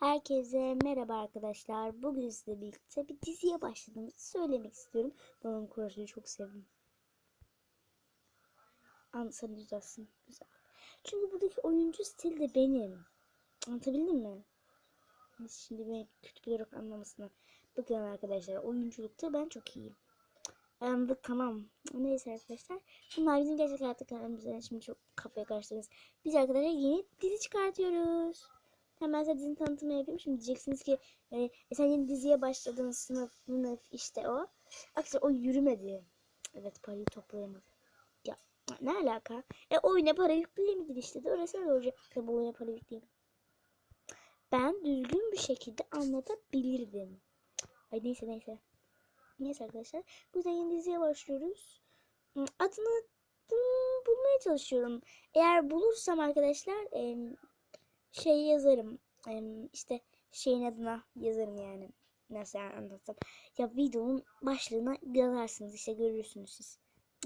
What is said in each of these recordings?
Herkese merhaba arkadaşlar. Bugün sizle birlikte bir diziye başladığımızı söylemek istiyorum. Babam Kuraş'ı çok sevdim. Anlatsana düzelsin. Güzel. Çünkü buradaki oyuncu stili de benim. Anlatabildim mi? Şimdi beni kötü olarak anlamasınlar. Bakın arkadaşlar oyunculukta ben çok iyiyim. Anladık tamam. Neyse arkadaşlar. Bunlar bizim gerçek hayatta kanalımızda. Şimdi çok kafaya karıştınız. Biz arkadaşlar yeni dizi çıkartıyoruz. Hemen size dizinin tanıtımını yapayım. Şimdi diyeceksiniz ki e, e, sen yeni diziye başladın sınıf sınıf işte o. Aksine o yürümedi. Evet parayı toplayamadı. Ya ne alaka? E oyuna para yükleyemedin işte. De öyle öyle olacak. Tabi oyuna para yükleyemedim. Ben düzgün bir şekilde anlatabilirdim. Ay neyse neyse. Neyse arkadaşlar. Bu yüzden yeni diziye başlıyoruz. Hmm, Adını hmm, bulmaya çalışıyorum. Eğer bulursam arkadaşlar şey yazarım. İşte şeyin adına yazarım yani. Nasıl yani anlatsam. Ya videonun başlığına yazarsınız işte görürsünüz siz.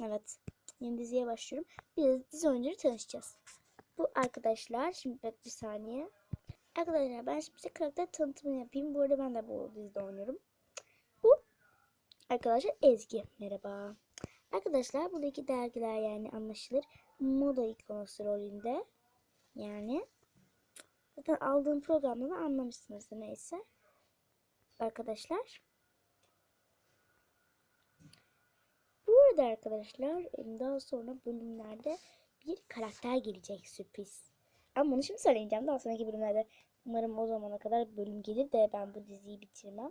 Evet. Yeni diziye başlıyorum. Biz dizi oyuncuları tanışacağız. Bu arkadaşlar şimdi bak bir saniye. Arkadaşlar ben şimdi size karakter tanıtımını yapayım. Bu arada ben de bu dizide oynuyorum. Bu arkadaşlar Ezgi. Merhaba. Arkadaşlar buradaki dergiler yani anlaşılır. Moda ikonosu rolünde. Yani Zaten aldığım programda da anlamışsınızdır neyse. Arkadaşlar. Bu arada arkadaşlar daha sonra bölümlerde bir karakter gelecek sürpriz. Ama bunu şimdi söyleyeceğim. Daha sonraki bölümlerde umarım o zamana kadar bölüm gelir de ben bu diziyi bitirmem.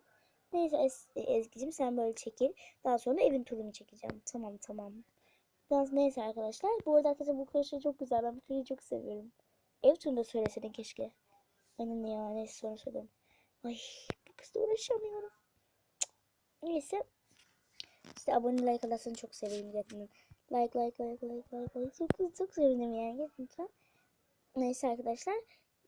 Neyse Ez Ezgi'cim sen böyle çekil. Daha sonra evin turunu çekeceğim. Tamam tamam. Daha, neyse arkadaşlar. Bu arada arkadaşlar bu köşe çok güzel. Ben bu köşeyi çok seviyorum. Ev turunda söyleseydin keşke. Aynen ya neyse sonra söylerim. Ay bu kızla uğraşamıyorum. Cık. Neyse. İşte abone like atarsanız çok sevinirim zaten. Like like like like like like. Çok, çok sevinirim yani lütfen. Neyse arkadaşlar.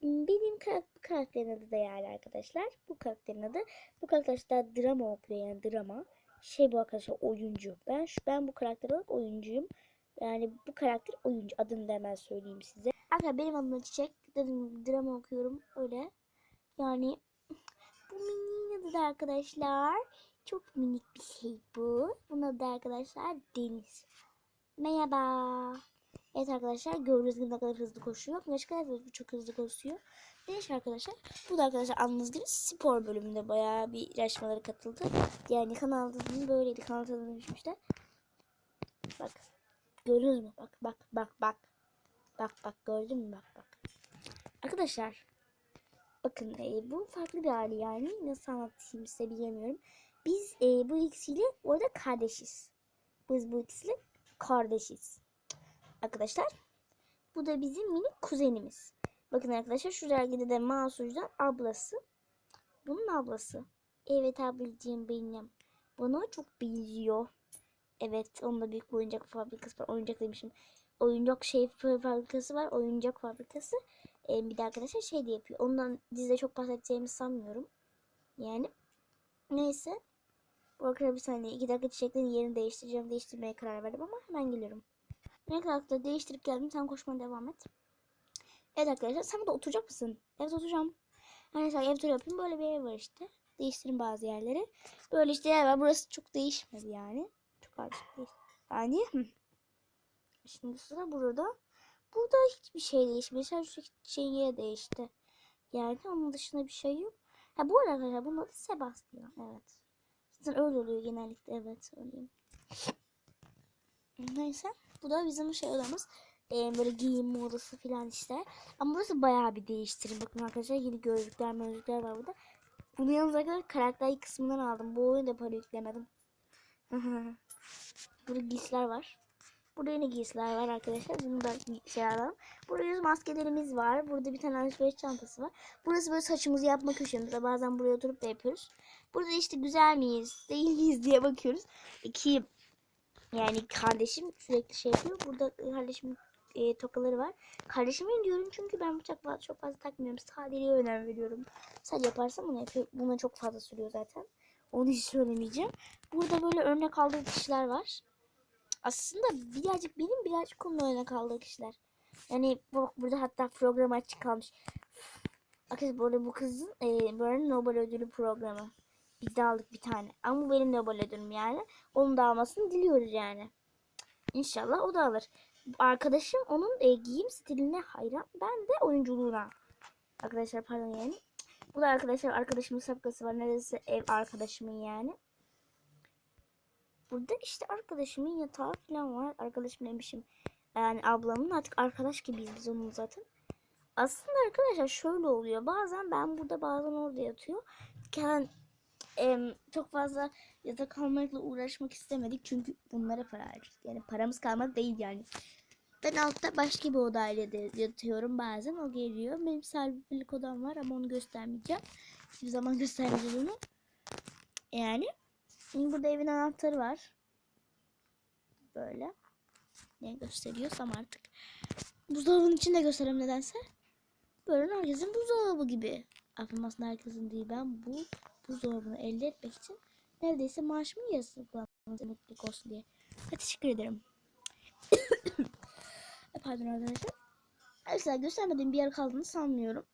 Benim kar karakterin adı da yani arkadaşlar. Bu karakterin adı. Bu karakter drama okuyor yani drama. Şey bu arkadaşlar oyuncu. Ben ben bu karakter olarak oyuncuyum. Yani bu karakter oyuncu. Adını da hemen söyleyeyim size. Arkadaşlar benim adım Çiçek. Dediğim gibi drama okuyorum. Öyle. Yani bu mini adı da arkadaşlar. Çok minik bir şey bu. Bunun da arkadaşlar Deniz. Merhaba. Evet arkadaşlar gördüğünüz gibi ne kadar hızlı koşuyor. Gerçekten evet, çok hızlı koşuyor. Neyse arkadaşlar. Bu da arkadaşlar anladığınız gibi spor bölümünde bayağı bir yarışmalara katıldı. Yani kanalda böyleydi. Kanalda tanımışmışlar. Bak. Gördünüz mü? Bak bak bak bak. Bak bak gördün mü? Bak bak. Arkadaşlar. Bakın e, bu farklı bir hali yani. Nasıl anlatayım size bilemiyorum. Biz e, bu ikisiyle orada kardeşiz. Biz bu ikisiyle kardeşiz. Arkadaşlar. Bu da bizim minik kuzenimiz. Bakın arkadaşlar şu dergide de Masur'dan ablası. Bunun ablası. Evet ablacığım benim. Bana çok benziyor. Evet onun da büyük bir oyuncak fabrikası var. Oyuncak demişim. Oyuncak şey fabrikası var. Oyuncak fabrikası. Ee, bir de arkadaşlar şey de yapıyor. Ondan dizide çok bahsedeceğimi sanmıyorum. Yani. Neyse. Bu arkadaşlar bir saniye. iki dakika çiçeklerin yerini değiştireceğim. Değiştirmeye karar verdim ama hemen geliyorum. Ne kadar da değiştirip geldim. Sen koşmaya devam et. Evet arkadaşlar sen burada oturacak mısın? Evet oturacağım. Arkadaşlar ev turu yapayım. Böyle bir ev var işte. Değiştirin bazı yerleri. Böyle işte yer var. Burası çok değişmedi yani. Çok azıcık değil. Yani. Şimdi sıra burada. Burada hiçbir şey değişmedi. Sadece yeri değişti. Yani onun dışında bir şey yok. Ha bu arada arkadaşlar bunun adı Sebastian. Evet. Zaten öyle oluyor genellikle. Evet söyleyeyim. Neyse. Bu da bizim şey odamız. Ee, böyle giyim odası falan işte. Ama burası bayağı bir değiştirin. Bakın arkadaşlar yeni gözlükler gözlükler var burada. Bunu yalnız arkadaşlar karakter kısmından aldım. Bu oyunda para yüklemedim. Burada giysiler var. Burada yine giysiler var arkadaşlar. Bunu da şey alalım. Burada yüz maskelerimiz var. Burada bir tane alışveriş çantası var. Burası böyle saçımızı yapma köşemiz. Bazen buraya oturup da yapıyoruz. Burada işte güzel miyiz, değil miyiz diye bakıyoruz. Ki yani kardeşim sürekli şey yapıyor. Burada kardeşimin e, tokaları var. Kardeşimin diyorum çünkü ben bıçak çok fazla takmıyorum. Sadeliğe önem veriyorum. Sadece yaparsam bunu yapıyorum. Buna çok fazla sürüyor zaten. Onu hiç söylemeyeceğim. Burada böyle örnek aldığım kişiler var. Aslında birazcık benim birazcık onun örnek aldığı kişiler. Yani bak burada hatta program açık kalmış. Arkadaşlar bu arada bu kızın e, böyle Nobel ödülü programı. Biz de aldık bir tane. Ama bu benim Nobel ödülüm yani. Onun da almasını diliyoruz yani. İnşallah o da alır. Arkadaşım onun e, giyim stiline hayran. Ben de oyunculuğuna. Arkadaşlar pardon yani. Bu da arkadaşlar arkadaşımın sapkası var. Neredeyse ev arkadaşımın yani. Burada işte arkadaşımın yatağı falan var. Arkadaşım demişim. Yani ablamın artık arkadaş gibiyiz biz onun zaten. Aslında arkadaşlar şöyle oluyor. Bazen ben burada bazen orada yatıyor. Yani em, çok fazla yatak almakla uğraşmak istemedik. Çünkü bunlara para harcadık. Yani paramız kalmadı değil yani. Ben altta başka bir odayla da yatıyorum bazen. O geliyor. Benim servis odam var ama onu göstermeyeceğim. Hiçbir zaman göstermeyeceğim onu. Yani şimdi burada evin anahtarı var. Böyle. Ne gösteriyorsam artık. Buzdolabının içinde göstereyim nedense. Böyle herkesin buzdolabı gibi. Aklım aslında herkesin değil. Ben bu buzdolabını elde etmek için neredeyse maaşımın yarısını kullandım. Mutluluk olsun diye. Teşekkür ederim. E, Pardon arkadaşlar. Arkadaşlar göstermediğim bir yer kaldığını sanmıyorum.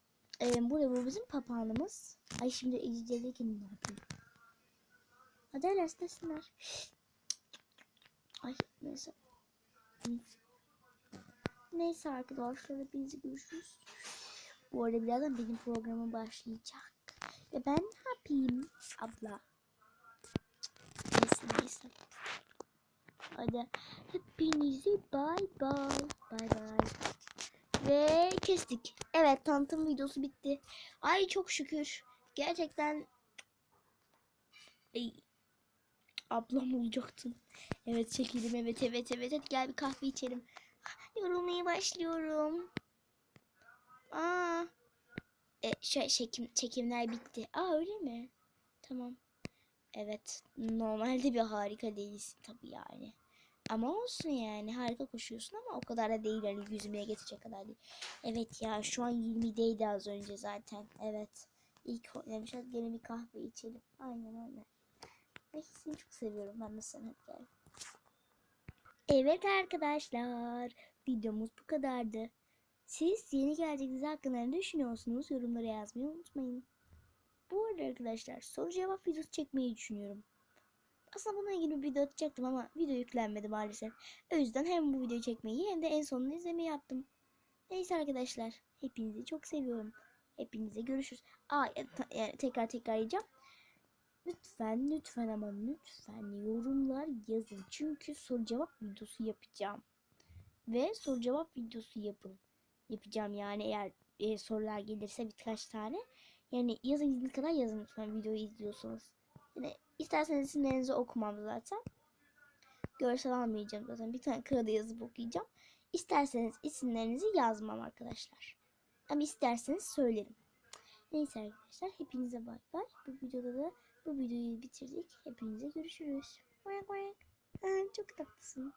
Ee, burada bu bizim papağanımız. Ay şimdi Ece'deki ne yapayım? Hadi hele desinler. Ay neyse. Neyse arkadaşlar hepinizi görüşürüz. Bu arada birazdan benim programım başlayacak. Ve ben ne yapayım abla? Neyse neyse. Hadi hepinizi bay bay. Bay bay. Ve kestik. Evet tanıtım videosu bitti. Ay çok şükür. Gerçekten Ay, ablam olacaktın. Evet çekelim evet evet evet. Hadi gel bir kahve içelim. Yorulmaya başlıyorum. Aa. E, şey, çekim, çekimler bitti. Aa öyle mi? Tamam. Evet. Normalde bir harika değilsin tabii yani. Ama olsun yani. Harika koşuyorsun ama o kadar da değil. Yani yüzmeye geçecek kadar değil. Evet ya şu an 20'deydi az önce zaten. Evet. İlk oynamış. Hadi gelin bir kahve içelim. Aynen öyle. Seni çok seviyorum. Ben de hadi gel. Evet arkadaşlar. Videomuz bu kadardı. Siz yeni gelecek dizi hakkında ne düşünüyorsunuz? Yorumlara yazmayı unutmayın. Bu arada arkadaşlar soru cevap videosu çekmeyi düşünüyorum. Aslında bununla ilgili bir video atacaktım ama video yüklenmedi maalesef. O yüzden hem bu videoyu çekmeyi hem de en sonunu izlemeyi yaptım. Neyse arkadaşlar. Hepinizi çok seviyorum. Hepinize görüşürüz. Aa, e, tekrar tekrar yiyeceğim. Lütfen lütfen ama lütfen yorumlar yazın. Çünkü soru cevap videosu yapacağım. Ve soru cevap videosu yapın. Yapacağım yani eğer e, sorular gelirse birkaç tane. Yani yazın kadar yazın lütfen videoyu izliyorsanız. Yani isterseniz isimlerinizi okumam zaten. Görsel almayacağım zaten. Bir tane kağıda yazıp okuyacağım. İsterseniz isimlerinizi yazmam arkadaşlar. Ama isterseniz söylerim. Neyse arkadaşlar hepinize bay bay. Bu videoda da bu videoyu bitirdik. Hepinize görüşürüz. Quack, quack. Çok tatlısın.